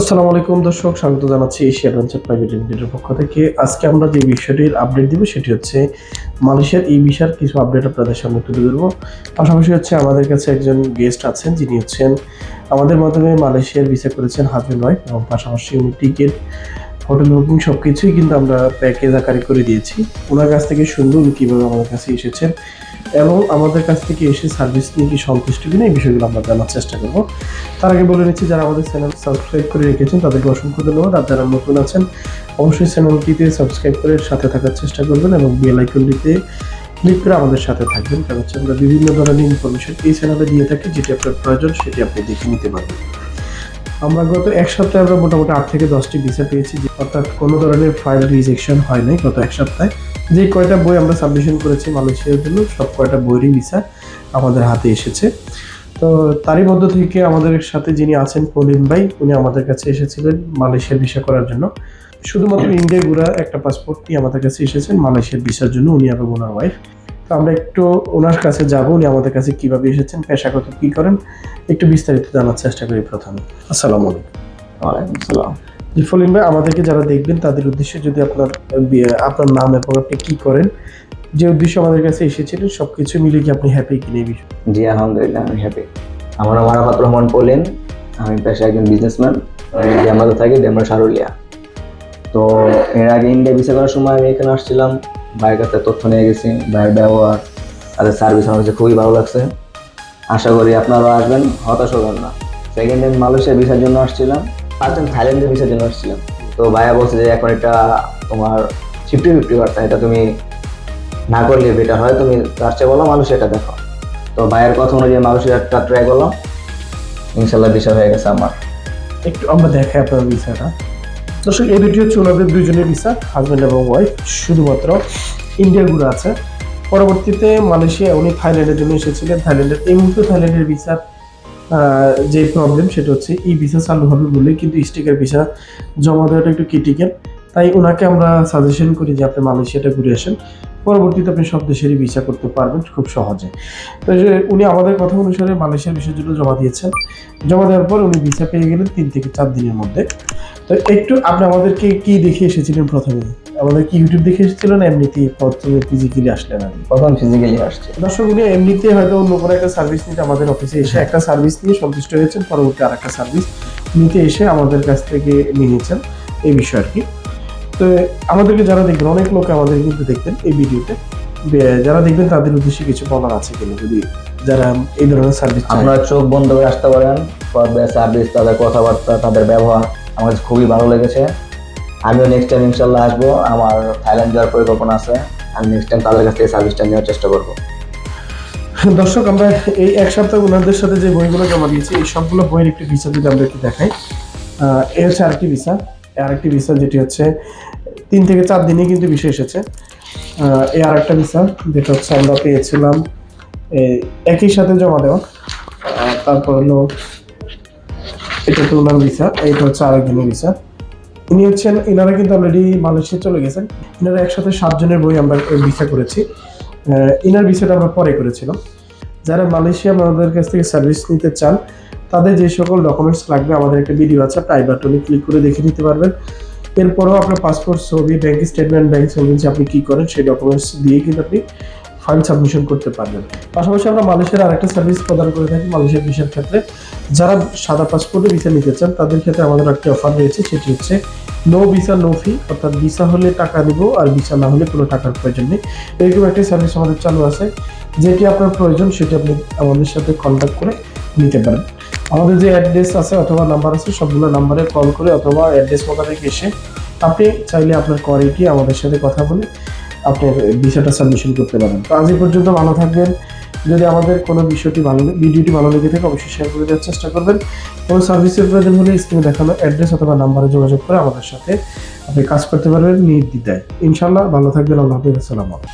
আসসালামু আলাইকুম দর্শক, স্বাগত জানাচ্ছি এশিয়া অ্যাডভেঞ্চার প্রাইভেট লিমিটেডের পক্ষ থেকে। আজকে আমরা যে বিষয়টির আপডেট দিব সেটি হচ্ছে মালয়েশিয়ার এই বিষয়ের কিছু আপডেট আপনাদের সামনে তুলে ধরবো। পাশাপাশি হচ্ছে আমাদের কাছে একজন গেস্ট আছেন, যিনি হচ্ছেন আমাদের মাধ্যমে মালয়েশিয়ার ভিসা করেছেন হাজবেন্ড ওয়াইফ এবং পাশাপাশি উনি টিকিট হোটেল বুকিং সব কিছুই কিন্তু আমরা প্যাকেজ আকারে করে দিয়েছি। ওনার কাছ থেকে শুনব উনি কীভাবে আমাদের কাছে এসেছেন। এবং আমাদের কাছ থেকে এসে সার্ভিস নিয়ে কি সন্তুষ্ট কিনা এই বিষয়গুলো আমরা জানার চেষ্টা করব। তার আগে বলে নিচ্ছি, যারা আমাদের চ্যানেল সাবস্ক্রাইব করে রেখেছেন, তাদেরকে অসংখ্য ধন্যবাদ। আর যারা নতুন আছেন, অবশ্যই চ্যানেলটিতে সাবস্ক্রাইব করে সাথে থাকার চেষ্টা করবেন এবং বেল আইকনটিতে ক্লিক করে আমাদের সাথে থাকবেন। কারণ হচ্ছে আমরা বিভিন্ন ধরনের ইনফরমেশন এই চ্যানেলে দিয়ে থাকি, যেটি আপনার প্রয়োজন, সেটি আপনি দেখে নিতে পারবেন। আমরা গত এক সপ্তাহে আমরা মোটামুটি আট থেকে দশটি ভিসা পেয়েছি, অর্থাৎ কোনো ধরনের ফাইল রিজেকশন হয় নাই গত এক সপ্তাহে। যে কয়টা বই আমরা সাবমিশন করেছি মালয়েশিয়ার জন্য, সব কয়টা বইয়েরই ভিসা আমাদের হাতে এসেছে। তো তারই মধ্য থেকে আমাদের সাথে যিনি আছেন পলিন ভাই, উনি আমাদের কাছে এসেছিলেন মালয়েশিয়ার ভিসা করার জন্য। শুধুমাত্র ইন্ডিয়া ঘুরা একটা পাসপোর্ট নিয়ে আমাদের কাছে এসেছেন, মালয়েশিয়ার ভিসার জন্য উনি এবং ওনার ওয়াইফ তো আমরা একটু ওনার কাছে যাব, উনি আমাদের কাছে কীভাবে এসেছেন, পেশাগত কি করেন, একটু বিস্তারিত জানার চেষ্টা করি প্রথমে। আসসালামু আলাইকুম। ওয়ালাইকুম আসসালাম। ফলিন ভাই আমাদেরকে যারা দেখবেন তাদের উদ্দেশ্যে যদি আপনার আপনার নাম এবং আপনি কি করেন যে উদ্দেশ্য আমাদের কাছে এসেছিলেন সবকিছু মিলে কি আপনি হ্যাপি কিনে বিষয়? জি আলহামদুলিল্লাহ আমি হ্যাপি আমার নাম আরাফাত রহমান পোলেন আমি পেশা একজন বিজনেসম্যান আমি ডেমরাতে থাকি ডেমরা সারুলিয়া। তো এর আগে ইন্ডিয়া ভিসা করার সময় আমি এখানে আসছিলাম ভাইয়ের কাছে তথ্য নিয়ে গেছি ভাইয়ের ব্যবহার তাদের সার্ভিস আমার কাছে খুবই ভালো লাগছে। আশা করি আপনারাও আসবেন হতাশ হবেন না। সেকেন্ড টাইম মালয়েশিয়া ভিসার জন্য আসছিলাম। টাইম থাইল্যান্ডের ভিসার জন্য আসছিলাম। তো ভাইয়া বলছে যে এখন এটা তোমার ফিফটি ফিফটি পার্সেন্ট এটা তুমি না করলে বেটার হয়, তুমি তার চেয়ে বলো মালয়েশিয়াটা দেখো। তো ভাইয়ের কথা অনুযায়ী মালয়েশিয়াটা ট্রাই করলাম। ইনশাল্লাহ ভিসা হয়ে গেছে আমার। একটু আমরা দেখাই আপনার ভিসাটা দর্শক, এই দুটি হচ্ছে ওনাদের দুইজনের ভিসা হাজব্যান্ড এবং ওয়াইফ শুধুমাত্র ইন্ডিয়ারগুলো আছে। পরবর্তীতে মালয়েশিয়া উনি থাইল্যান্ডের জন্য এসেছিলেন। থাইল্যান্ডের, এই মুহূর্তে থাইল্যান্ডের ভিসার যে প্রবলেম সেটা হচ্ছে ই ভিসা চালু হবে বলে কিন্তু স্টিকার ভিসা জমা দেওয়াটা একটু ক্রিটিক্যাল তাই ওনাকে আমরা সাজেশন করি যে আপনি মালয়েশিয়াটা ঘুরে আসেন। পরবর্তীতে আপনি সব দেশেরই ভিসা করতে পারবেন খুব সহজে। তো উনি আমাদের কথা অনুসারে মালয়েশিয়ার ভিসার জন্য জমা দিয়েছেন। জমা দেওয়ার পর উনি ভিসা পেয়ে গেলেন তিন থেকে চার দিনের মধ্যে। তো একটু আপনি আমাদেরকে কি দেখে এসেছিলেন প্রথমে? আমাদের কি ইউটিউব দেখে এসেছিলেন এমনিতেই প্রথমে ফিজিক্যালি আসলেন আর কি? প্রথম ফিজিক্যালি আসছে। দর্শক উনি এমনিতে হয়তো অন্য কোনো একটা সার্ভিস নিতে আমাদের অফিসে এসে একটা সার্ভিস নিয়ে সন্তুষ্ট হয়েছেন পরবর্তী আর একটা সার্ভিস নিতে এসে আমাদের কাছ থেকে নিয়েছেন এই বিষয় আর কি তো আমাদেরকে যারা দেখবেন অনেক লোক আমাদের কিন্তু দেখবেন এই ভিডিওতে। যারা দেখবেন তাদের উদ্দেশ্যে কিছু বলার আছে কিনা যদি যারা এই ধরনের সার্ভিস আপনারা চোখ বন্ধ করে আসতে পারেন সার্ভিস তাদের কথাবার্তা তাদের ব্যবহার আমার খুবই ভালো লেগেছে। আমিও নেক্সট টাইম ইনশাল্লাহ আসব। আমার থাইল্যান্ড যাওয়ার পরিকল্পনা আছে। আমি নেক্সট টাইম তাদের কাছ থেকে সার্ভিসটা নেওয়ার চেষ্টা করব। দর্শক আমরা এই এক সপ্তাহ ওনাদের সাথে যে বইগুলো জমা দিয়েছি এই সবগুলো বইয়ের একটি ভিসা যদি আমরা একটু দেখাই। এই হচ্ছে আরেকটি ভিসা আরেকটি ভিসা যেটি হচ্ছে তিন থেকে চার দিনে কিন্তু ভিসা এসেছে। আহ, এই আরেকটা ভিসা যেটা হচ্ছে আমরা পেয়েছিলাম একই সাথে জমা দেওয়া। তারপর হলো এটা তো ওনার ভিসা এইটা হচ্ছে আরেক দিনের ভিসা ইনি হচ্ছেন, ইনারা কিন্তু অলরেডি মালয়েশিয়া চলে গেছেন। ইনারা একসাথে সাতজনের বই আমরা ভিসা করেছি। ইনার বিষয়টা আমরা পরে করেছিলাম। যারা মালয়েশিয়া আমাদের কাছ থেকে সার্ভিস নিতে চান, তাদের যে সকল ডকুমেন্টস লাগবে, আমাদের একটা ভিডিও আছে আপনি বাটনে ক্লিক করে দেখে নিতে পারবেন। এরপরও আপনার পাসপোর্ট ছবি ব্যাংক স্টেটমেন্ট ব্যাংক সলভেন্সি আপনি কী করেন, সেই ডকুমেন্টস দিয়ে কিন্তু আপনি ফাইল সাবমিশন করতে পারবেন। পাশাপাশি আমরা মালয়েশিয়ার আরেকটা সার্ভিস প্রদান করে থাকি মালয়েশিয়ার ভিসার ক্ষেত্রে। যারা সাদা পাসপোর্টে ভিসা নিতে চান, তাদের ক্ষেত্রে আমাদের একটি অফার রয়েছে, সেটি হচ্ছে নো ভিসা নো ফি অর্থাৎ ভিসা হলে টাকা দিব আর ভিসা না হলে কোনো টাকার প্রয়োজন নেই। এরকম একটি সার্ভিস আমাদের চালু আছে। যেটি আপনার প্রয়োজন, সেটি আপনি আমাদের সাথে কন্ট্যাক্ট করে নিতে পারেন। আমাদের যে অ্যাড্রেস আছে অথবা নাম্বার আছে, সবগুলো নাম্বারে কল করে অথবা অ্যাড্রেস মোতাবেক এসে আপনি চাইলে আপনার কোয়ালিটি আমাদের সাথে কথা বলে আপনার বিষয়টা সাবমিশন করতে পারেন। তো আজ পর্যন্ত ভালো থাকবেন। যদি আমাদের কোনো বিষয়টি ভালো ভিডিওটি ভালো লেগে থাকে, অবশ্যই শেয়ার করে দেওয়ার চেষ্টা করবেন। কোনো সার্ভিসের প্রয়োজন হলে স্ক্রিনে দেখানো অ্যাড্রেস অথবা নাম্বারে যোগাযোগ করে আমাদের সাথে আপনি কাজ করতে পারবেন নির্দ্বিধায়। ইনশাল্লাহ ভালো থাকবেন। আল্লাহ হাফিজ। আসসালামু আলাইকুম।